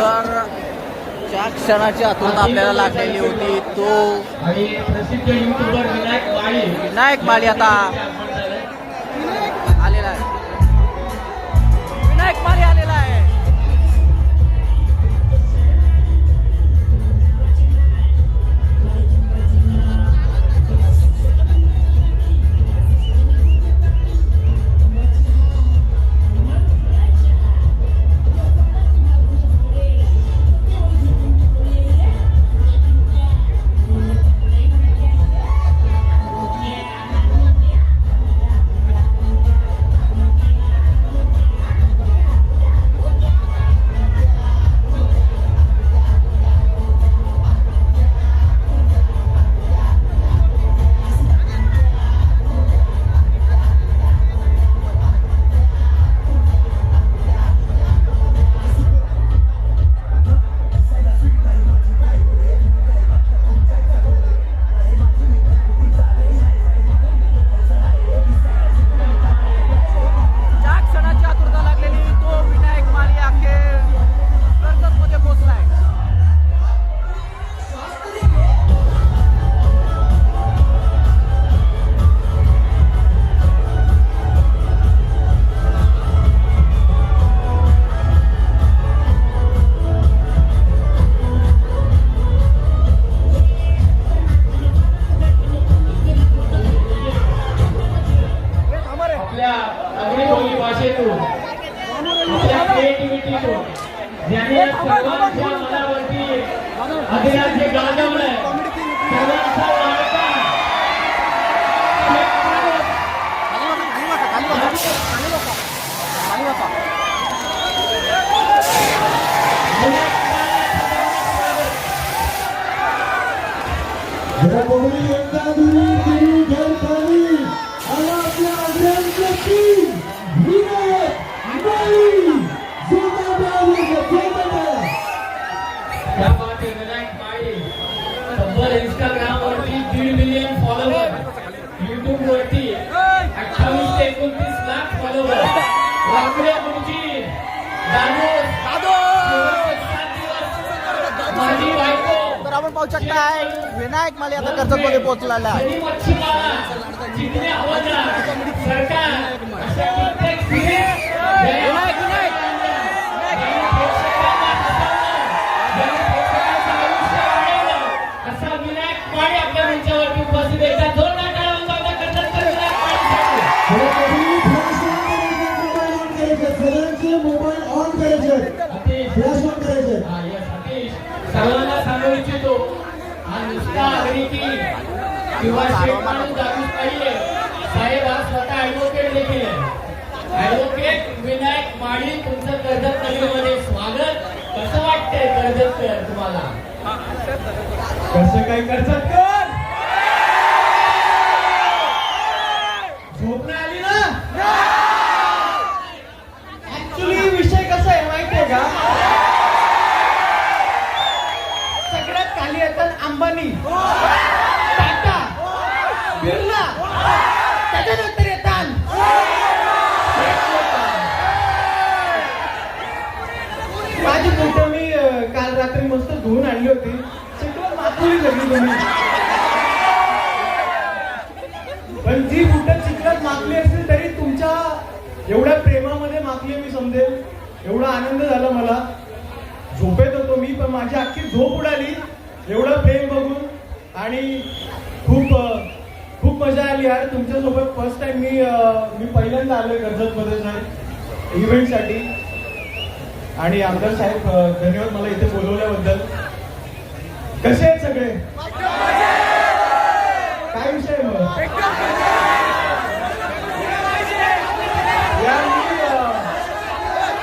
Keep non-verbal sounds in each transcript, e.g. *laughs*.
तर ज्या क्षणाची आतुरता आपल्याला लागलेली होती तो विनायक माळी आता അതിനകത്ത് तब्बल इंस्टाग्राम वरती दीड मिलियन फॉलोवर युट्यूब वरती अठ्ठावीस ते एकोणतीस लाख फॉलोवर वाकड्या दिवस माझी बायको. तर आपण पाहू शकताय विनायक माळी आता कर्जतमध्ये पोहोचलेला आहे. सरकार किंवा शेत माणूस जाणून नाहीये साहेब हा स्वतः ऍडव्होकेट देखील आहे. ऍडव्होकेट विनायक माळी तुमचं कर्जत नगरीमध्ये स्वागत. कसं वाटतंय कर्जत तुम्हाला? कसं काय करतात कर? झोप नाही आली ना? ऍक्च्युली विषय कसा आहे माहिती आहे का? सगळ्यात खाली येतात अंबानी. त्याच्यानंतर येतात माझी फोटो मी काल रात्री मस्त धुवून आणली होती. सगळं माथुरी सगळी तुम्ही पण जी बुटं चिखलात मागली असेल तरी तुमच्या एवढ्या प्रेमामध्ये मागली मी समजेल. एवढा आनंद झाला मला. झोपेत होतो मी पण माझी अख्खी झोप उडाली. एवढं प्रेम बघून. आणि खूप खूप मजा आली यार. तुमच्यासोबत फर्स्ट टाइम मी मी पहिल्यांदा आलोय कर्जतमध्ये सर इव्हेंटसाठी आणि आमदार साहेब धन्यवाद मला इथे बोलवल्याबद्दल. कसे आहेत सगळे काय विषय आहे मग यार, मी, अं,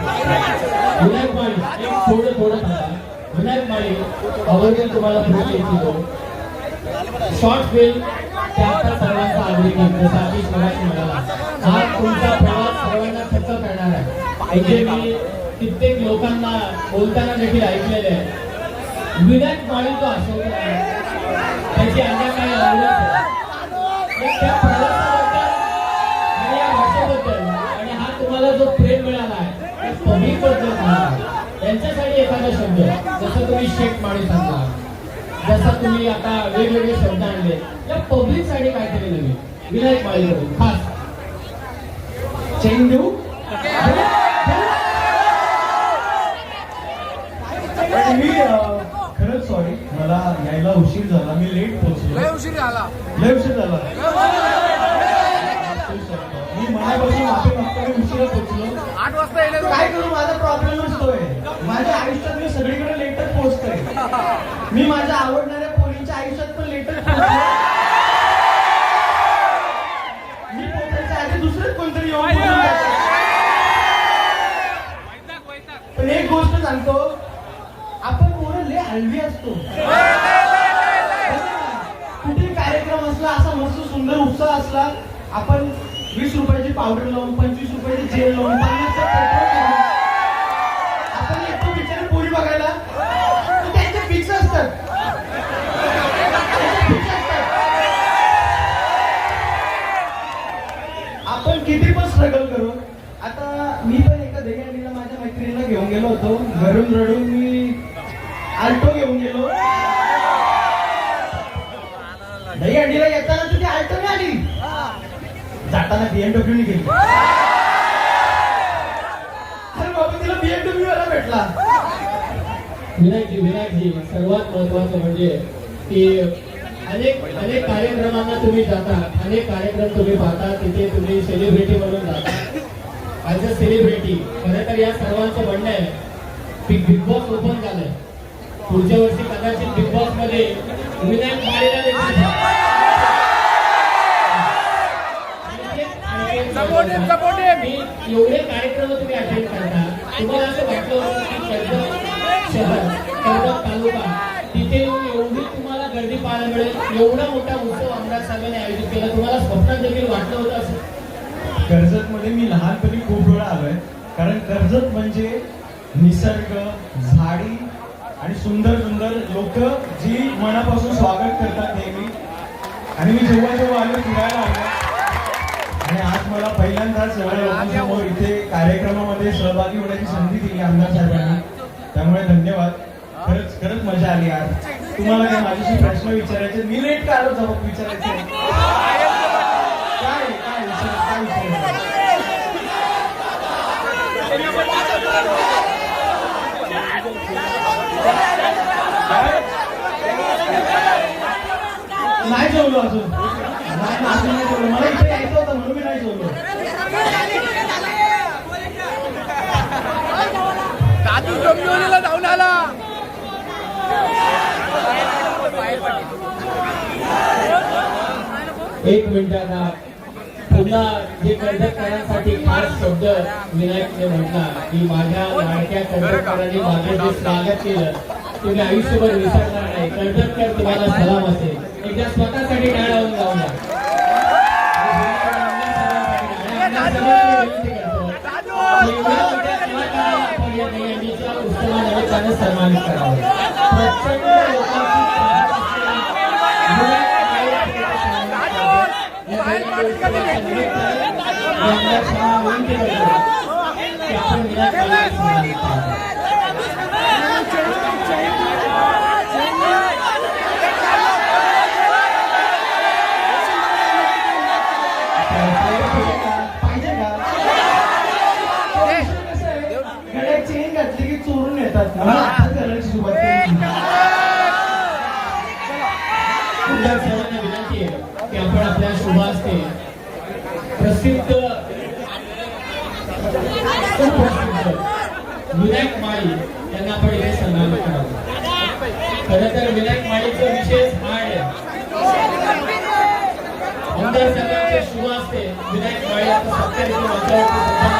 विनायक माळी एक थोडं थोडं थांबा विनायक माळी आवर्जून तुम्हाला शॉर्ट फिल्म त्याचा सर्वांचा आवडीचा जसा की म्हणाला हा तुमचा प्रवास सर्वांना खर्च करणार आहे. म्हणजे मी कित्येक लोकांना बोलताना देखील ऐकलेले आहे. विनायक माळी तो अशोक त्याची अंगा काही आवडत त्या प्रवासाबद्दल आणि या भाषेबद्दल आणि हा तुम्हाला जो प्रेम मिळाला आहे त्या पब्लिक यांच्यासाठी एखादा शब्द जसं तुम्ही शेख माळी सांगा. जसं तुम्ही आता वेगवेगळे शब्द आणले या पब्लिकसाठी काहीतरी नवीन. विनायक माळीकडून खास. चेन देऊ पण मी खरंच सॉरी मला यायला उशीर झाला. मी लेट पोहोचलो. उशीर झाला. लय उशीर झाला. मी मनापासून माफी मागतो मी उशिरा पोहोचलो. आठ वाजता काय करू माझा प्रॉब्लेमच तो आहे माझ्या आयुष्यात मी सगळीकडे मी माझ्या आवडणाऱ्या पोरींच्या आयुष्यात पण पोहोचलो *laughs* मी पोहोचायच्या आधी दुसरंच कोणतरी येऊन बोलून जातं. पण एक गोष्ट सांगतो आपण पोरं लय हलवी असतो कुठे कार्यक्रम असला असा मस्त सुंदर उत्साह असला आपण वीस रुपयाची पावडर लावून पंचवीस रुपयाची जेल लावून होतो. घरून रडून मी आल्टो घेऊन गेलो. दही अंडीला येताना तुझी आल्टो नाही आली? जाताना बीएमडब्ल्यू ने गेली अरे बाबा तिला बीएमडब्ल्यू वाला भेटला. विनायकजी विनायकजी सर्वात महत्वाचं म्हणजे की अनेक अनेक कार्यक्रमांना तुम्ही जाता अनेक कार्यक्रम तुम्ही पाहता तिथे तुम्ही सेलिब्रिटी म्हणून जाता ऍज अ सेलिब्रिटी खरं तर या सर्वांचं म्हणणं आहे की बिग बॉस ओपन झालंय. पुढच्या वर्षी कदाचित बिग बॉसमध्ये विनायक माळेला एवढे कार्यक्रम तुम्ही अटेंड करता तुम्हाला असं वाटलं होतं की कर्जत शहर कर्जत तालुका तिथे येऊन एवढी तुम्हाला गर्दी पाहायला मिळेल एवढा मोठा उत्सव आमदार साहेबांनी आयोजित केला तुम्हाला स्वप्नात देखील वाटलं होतं असं? कर्जत मध्ये मी लहानपणी खूप वेळा आलोय. कारण कर्जत म्हणजे निसर्ग झाडी आणि सुंदर सुंदर लोक जी मनापासून स्वागत करतात नेहमी. आणि मी जेव्हा जेव्हा आलो फिरायला आलो. आणि आज मला पहिल्यांदाच लोकांसमोर इथे कार्यक्रमामध्ये सहभागी होण्याची संधी दिली आमदार साहेबांना. त्यामुळे धन्यवाद. खरंच खरंच मजा आली आज. तुम्हाला काय माझ्याशी प्रश्न विचारायचे मी लेट का आलो? जबाब विचारायचे काय काय विचार काय विचारायचं काय? नाही जेवलो अजून. अजून नाही जेवलो मला इथे यायचं होतं म्हणून मी नाही जेवलो दादू जाऊन आला. एक मिनिटाचा पुन्हा जे कर्जतकरांसाठी खास शब्द विनायकने म्हटला की माझ्या लाडक्या कर्जतकरांनी माझं जे स्वागत केलं ते मी आयुष्यभर विसरणार नाही. कर्जतकर तुम्हाला सलाम असेल. एकदा स्वतःसाठी टाळ लावून जाऊ सन्मानित करावं आमदार मला आता करायची सुरुवात केली. आमदार साहेबांना विनंती आहे की आपण आपल्या शुभ हस्ते प्रसिद्ध विनायक माळी यांना आपण इथे सन्मानित करावं खरं तर विनायक माळीचं विशेष हाड आमदार साहेबांचे शुभ असते विनायक माळी आता सत्कार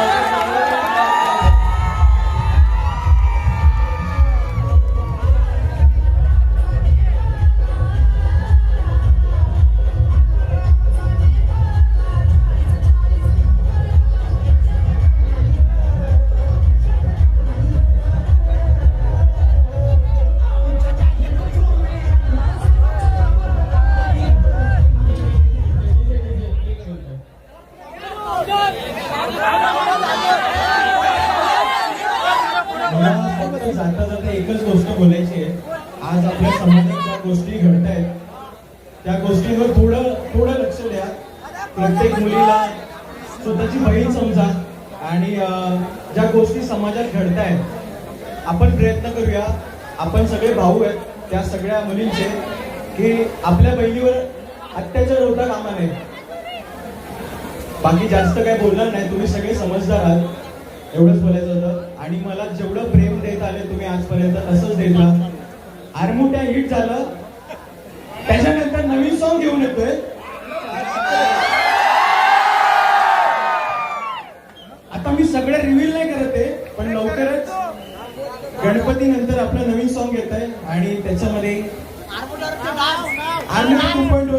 जाता जाता एकच गोष्ट बोलायची आहे आज आपल्या समाजात ज्या गोष्टी घडत आहेत त्या गोष्टीवर थोडं थोडं लक्ष द्या. प्रत्येक मुलीला स्वतःची बहीण समजा आणि ज्या गोष्टी समाजात घडत आहेत आपण प्रयत्न करूया. आपण सगळे भाऊ आहेत त्या सगळ्या मुलींचे की आपल्या बहिणीवर अत्याचार होता कामा नये. बाकी जास्त काय बोलणार नाही तुम्ही सगळे समजदार आहात. एवढंच बोलायचं होतं. आणि मला जेवढं प्रेम देत आले तुम्ही आजपर्यंत तसंच देत आरमुट्या हिट झालं. त्याच्यानंतर नवीन सॉन्ग घेऊन येतोय. आता मी सगळे रिव्हील नाही करत आहे पण लवकरच गणपती नंतर आपलं नवीन सॉन्ग येत आहे आणि त्याच्यामध्ये army two point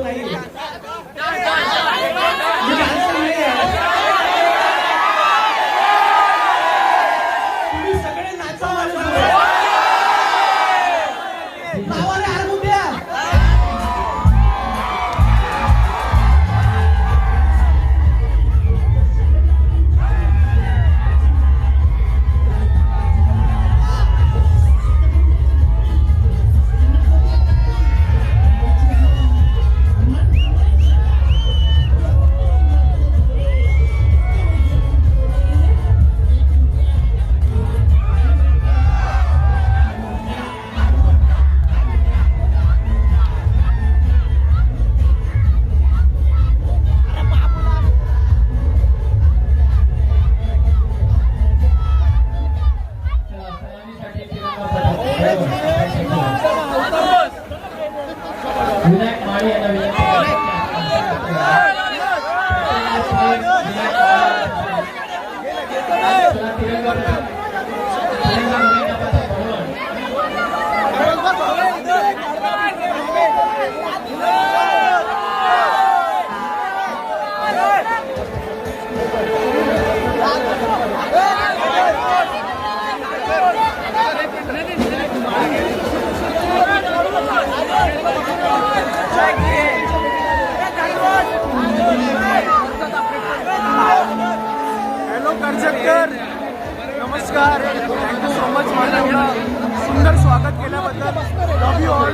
hello Karjatkar नमस्कार थँक्यू सो मच मला एवढं सुंदर स्वागत केल्याबद्दल. लव यू ऑल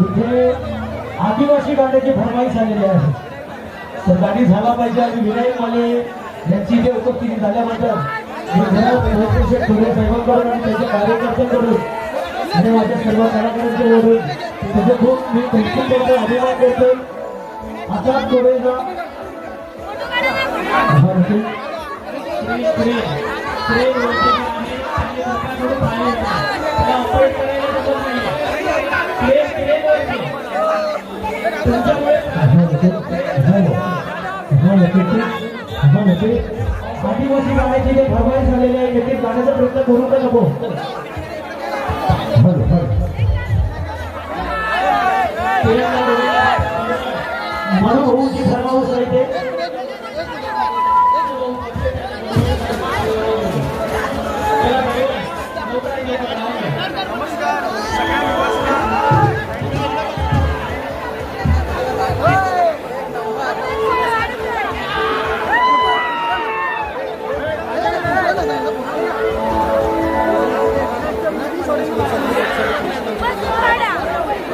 इथे आदिवासी गाण्याची फरमाईश आलेली आहे. तर गाणी झाला पाहिजे आणि विनायक माले यांची जे उपस्थिती झाल्याबद्दल मी घरात साहेबांकडून आणि त्यांच्या कार्यकर्त्यांकडून आणि माझ्या सर्व कलाकारांच्या वरून त्याचे खूप मी थँक्यू करतो अभिमान करतो आता. तुमच्यामुळे आदिवासी गाण्याची जे झालेली आहे त्याची गाण्याचा प्रयत्न करू का नको म्हणून होऊ जी नमस्कार.